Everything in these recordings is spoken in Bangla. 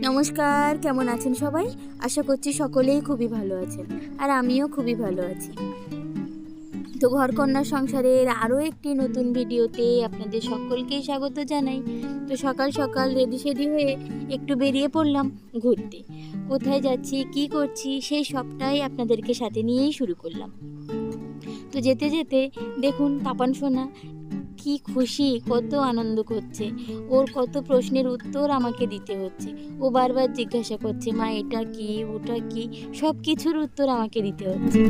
নমস্কার, কেমন আছেন সবাই? আশা করছি সকলেই খুবই ভালো আছেন, আর আমিও খুবই ভালো আছি। তো ঘরকন্যা সংসারের আরও একটি নতুন ভিডিওতে আপনাদের সকলকেই স্বাগত জানাই। তো সকাল সকাল রেডি সেডি হয়ে একটু বেরিয়ে পড়লাম ঘুরতে। কোথায় যাচ্ছি, কি করছি, সেই সবটাই আপনাদেরকে সাথে নিয়েই শুরু করলাম। তো যেতে যেতে দেখুন, তাপান সোনা কি খুশি, কত আনন্দ করছে। ওর কত প্রশ্নের উত্তর আমাকে দিতে হচ্ছে। ও বারবার জিজ্ঞাসা করছে, মা, এটা কি, ওটা কি? সব কিছুর উত্তর আমাকে দিতে হচ্ছে।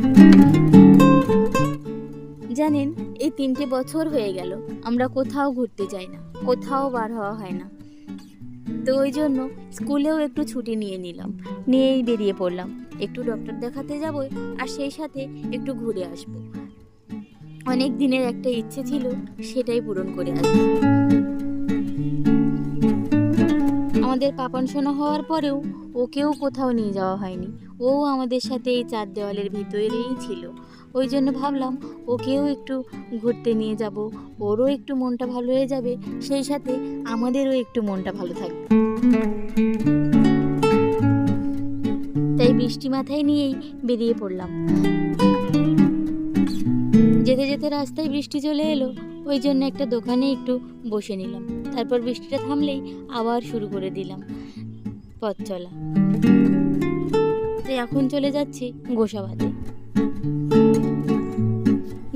জানেন, এই তিনটে বছর হয়ে গেল। আমরা কোথাও ঘুরতে যাই না, কোথাও বার হওয়া হয় না। তো ওই জন্য স্কুলেও একটু ছুটি নিয়ে নিলাম, নিয়েই বেরিয়ে পড়লাম। একটু ডক্টর দেখাতে যাব, আর সেই সাথে একটু ঘুরে আসব। অনেক দিনের একটা ইচ্ছে ছিল সেটাই পূরণ করে আসব আমাদের পাপান শোনা হওয়ার পরেও ওকেও কোথাও নিয়ে যাওয়া হয়নি। ও আমাদের সাথে এই চার দেওয়ালের ভিতরেই ছিল। ওই জন্য ভাবলাম ওকেও একটু ঘুরতে নিয়ে যাব। ওরও একটু মনটা ভালো হয়ে যাবে, সেই সাথে আমাদেরও একটু মনটা ভালো থাকবে। তাই বৃষ্টি মাথায় নিয়েই বেরিয়ে পড়লাম। যেতে রাস্তায় বৃষ্টি চলে এলো, ওই জন্য একটা দোকানে একটু বসে নিলাম। তারপর বৃষ্টিটা থামলেই আবার শুরু করে দিলাম পথ চলা। এখন চলে যাচ্ছি গোসাবাদে।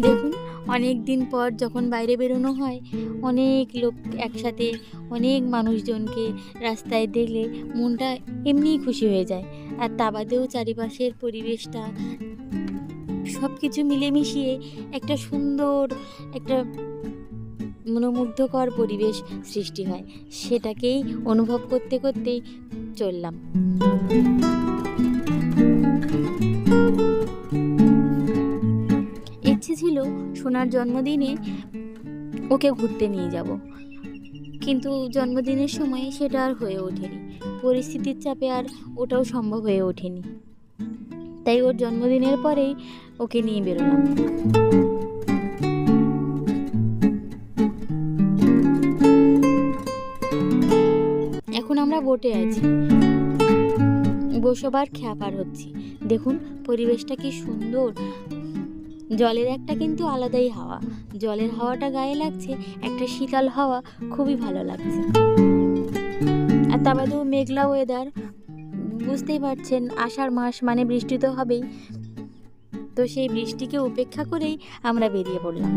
দেখুন অনেক দিন পর যখন বাইরে বেরোনো হয়, অনেক লোক একসাথে, অনেক মানুষজনকে রাস্তায় দেখলে মনটা এমনিই খুশি হয়ে যায়। আর তা বাদেও চারিপাশের পরিবেশটা সব কিছু মিলেমিশিয়ে একটা সুন্দর, একটা মনোমুগ্ধকর পরিবেশ সৃষ্টি হয়। সেটাকেই অনুভব করতে করতেই চললাম। ইচ্ছে ছিল সোনার জন্মদিনে ওকে ঘুরতে নিয়ে যাব। কিন্তু জন্মদিনের সময় সেটা আর হয়ে ওঠেনি। পরিস্থিতির চাপে আর ওটাও সম্ভব হয়ে ওঠেনি। তাই ওর জন্মদিনের পরেই ওকে নিয়ে বেরোলাম। এখন আমরা বোটে আছি। বসবার খেয়া পার হচ্ছি। দেখুন, পরিবেশটা কি সুন্দর। জলের একটা কিন্তু আলাদাই হাওয়া। জলের হাওয়াটা গায়ে লাগছে, একটা শীতল হাওয়া খুবই ভালো লাগছে। আর তা মেঘলা ওয়েদার বুঝতেই পারছেন, আষাঢ় মাস মানে বৃষ্টি তো হবেই। তো সেই বৃষ্টিকে উপেক্ষা করেই আমরা বেরিয়ে পড়লাম।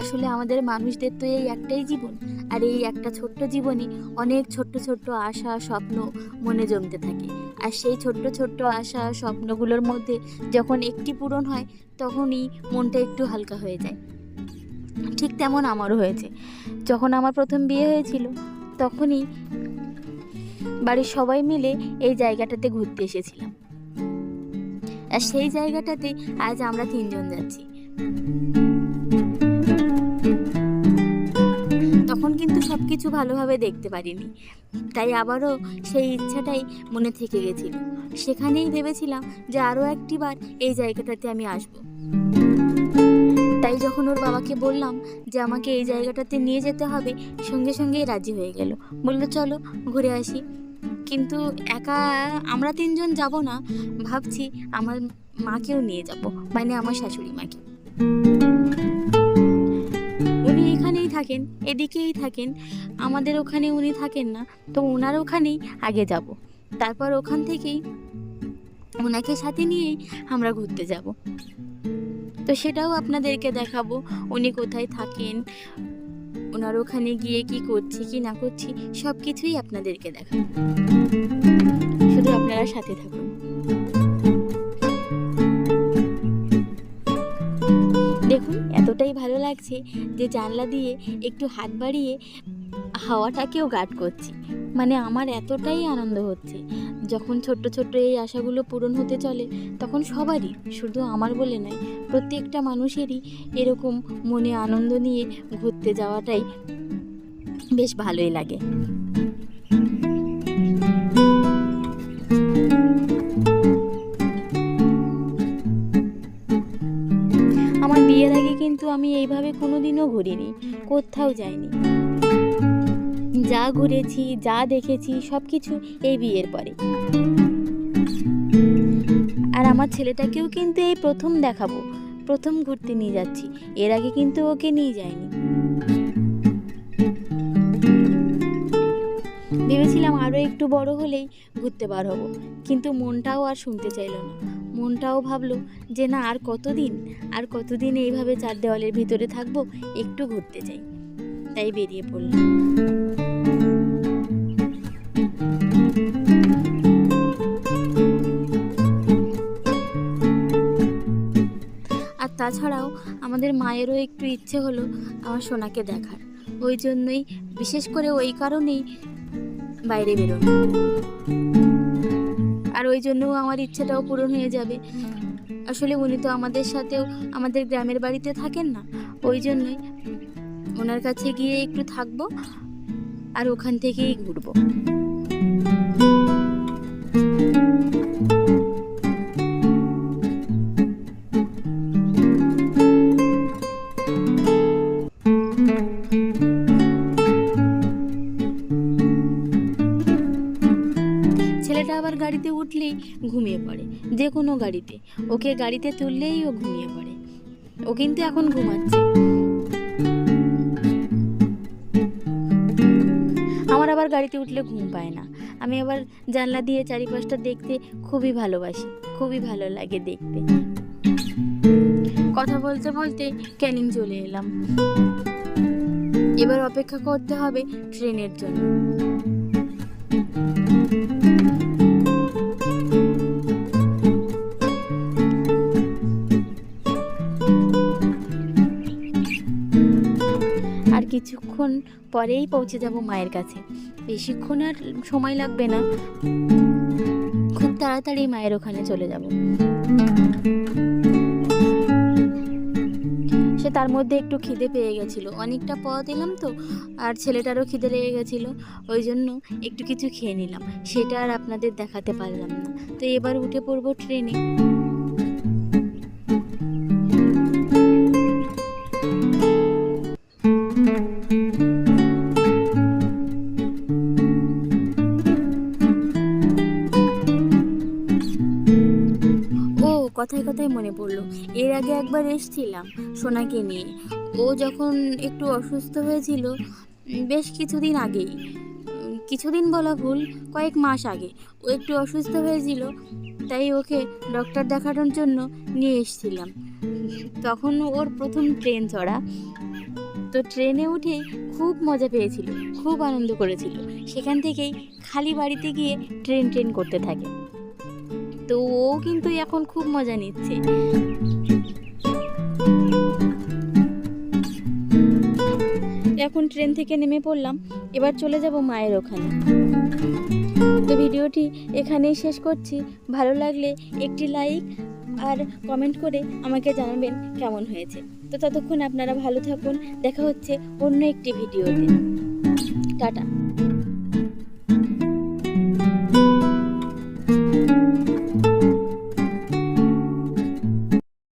আসলে আমাদের মানুষদের তো এই একটাই জীবন, আর এই একটা ছোট্ট জীবনে অনেক ছোট্ট ছোট্ট আশা, স্বপ্ন মনে জমতে থাকে। আর সেই ছোট্ট ছোট্ট আশা, স্বপ্নগুলোর মধ্যে যখন একটি পূরণ হয়, তখনই মনটা একটু হালকা হয়ে যায়। ঠিক তেমন আমারও হয়েছে। যখন আমার প্রথম বিয়ে হয়েছিল, তখনই বাড়ির সবাই মিলে এই জায়গাটাতে ঘুরতে এসেছিলাম। আর সেই জায়গাটাতে আজ আমরা তিনজন যাচ্ছি। তখন কিন্তু সব কিছু ভালোভাবে দেখতে পারিনি। তাই আবারও সেই ইচ্ছাটাই মনে থেকে গেছিল। সেখানেই ভেবেছিলাম যে আরও একটিবার এই জায়গাটাতে আমি আসব। তাই যখন ওর বাবাকে বললাম যে আমাকে এই জায়গাটাতে নিয়ে যেতে হবে, সঙ্গে সঙ্গেই রাজি হয়ে গেল। বলল, চলো, ঘুরে আসি। কিন্তু একা আমরা তিনজন যাব না, ভাবছি আমার মাকেও নিয়ে যাব মানে আমার শাশুড়ি মাকে। উনি এখানেই থাকেন, এদিকেই থাকেন। আমাদের ওখানে উনি থাকেন না, তো ওনার ওখানেই আগে যাব। তারপর ওখান থেকেই ওনাকে সাথে নিয়েই আমরা ঘুরতে যাব। তো সেটাও আপনাদেরকে দেখাবো। উনি কোথায় থাকেন, ওনার ওখানে গিয়ে কি করছি, কি না করছি সব কিছুই আপনাদেরকে দেখাবো। শুধু আপনারা সাথে থাকুন। দেখুন, এতটাই ভালো লাগছে যে জানলা দিয়ে একটু হাত বাড়িয়ে হাওয়াটাকেও গার্ড করছি। মানে আমার এতটাই আনন্দ হচ্ছে। যখন ছোট্ট ছোট্ট এই আশাগুলো পূরণ হতে চলে, তখন সবারই, শুধু আমার বলে নয়, প্রত্যেকটা মানুষেরই এরকম মনে আনন্দ নিয়ে ঘুরতে যাওয়াটাই বেশ ভালোই লাগে। আমার বিয়ের আগে কিন্তু আমি এইভাবে কোনোদিনও ঘুরিনি, কোথাও যাইনি। যা ঘুরেছি, যা দেখেছি সব কিছু এই বিয়ের পরে। আর আমার ছেলেটাকেও কিন্তু এই প্রথম দেখাবো। প্রথম ঘুরতে নিয়ে যাচ্ছি। এর আগে কিন্তু ওকে নিয়ে যায়নি ভেবেছিলাম আরও একটু বড় হলেই ঘুরতে বার হব। কিন্তু মনটাও আর শুনতে চাইলো না। মনটাও ভাবলো যে না, আর কতদিন? আর কতদিন এইভাবে চার দেওয়ালের ভিতরে থাকব? একটু ঘুরতে চাই। তাই বেরিয়ে পড়লাম। তাছাড়াও আমাদের মায়েরও একটু ইচ্ছে হলো আমার সোনাকে দেখার। ওই জন্যই বিশেষ করে ওই কারণেই বাইরে বেরোনো। আর ওই জন্যও আমার ইচ্ছেটাও পূরণ হয়ে যাবে। আসলে উনি তো আমাদের সাথেও আমাদের গ্রামের বাড়িতে থাকেন না। ওই জন্যই ওনার কাছে গিয়ে একটু থাকব আর ওখান থেকেই ঘুরবো। গাড়িতে উঠলেই ঘুমিয়ে পড়ে, যে কোনো গাড়িতে। ওকে গাড়িতে তুললেই ও ঘুমিয়ে পড়ে। ও কিন্তু এখন ঘুমাচ্ছে। আমার আবার গাড়িতে উঠলে ঘুম পায় না। আমি আবার জানলা দিয়ে চারিপাশটা দেখতে খুবই ভালোবাসি, খুবই ভালো লাগে দেখতে। কথা বলতে বলতে ক্যানিং চলে এলাম। এবার অপেক্ষা করতে হবে ট্রেনের জন্য। কিছুক্ষণ পরেই পৌঁছে যাব মায়ের কাছে। বেশিক্ষণ আর সময় লাগবে না। খুব তাড়াতাড়ি মায়ের ওখানে চলে যাব। সে তার মধ্যে একটু খিদে পেয়ে গেছিল। অনেকটা পথ এলাম তো, আর ছেলেটারও খিদে লেগে গেছিল। ওই জন্য একটু কিছু খেয়ে নিলাম। সেটা আর আপনাদের দেখাতে পারলাম না। তো এবার উঠে পড়ব ট্রেনে। কথায় কথায় মনে পড়ল। এর আগে একবার এসছিলাম সোনাকে নিয়ে। ও যখন একটু অসুস্থ হয়েছিল, বেশ কিছুদিন আগেই, কিছুদিন বলা ভুল, কয়েক মাস আগে ও একটু অসুস্থ হয়েছিল, তাই ওকে ডক্টর দেখানোর জন্য নিয়ে এসেছিলাম। তখন ওর প্রথম ট্রেন চড়া। তো ট্রেনে উঠে খুব মজা পেয়েছিল, খুব আনন্দ করেছিল। সেখান থেকেই খালি বাড়িতে গিয়ে ট্রেন ট্রেন করতে থাকে। তো ও কিন্তু এখন খুব মজা নিচ্ছে। এখন ট্রেন থেকে নেমে পড়লাম, এবার চলে যাব মায়ের ওখানে। তো ভিডিওটি এখানেই শেষ করছি। ভালো লাগলে একটি লাইক আর কমেন্ট করে আমাকে জানাবেন কেমন হয়েছে। তো ততক্ষণ আপনারা ভালো থাকুন, দেখা হচ্ছে অন্য একটি ভিডিওতে। টাটা।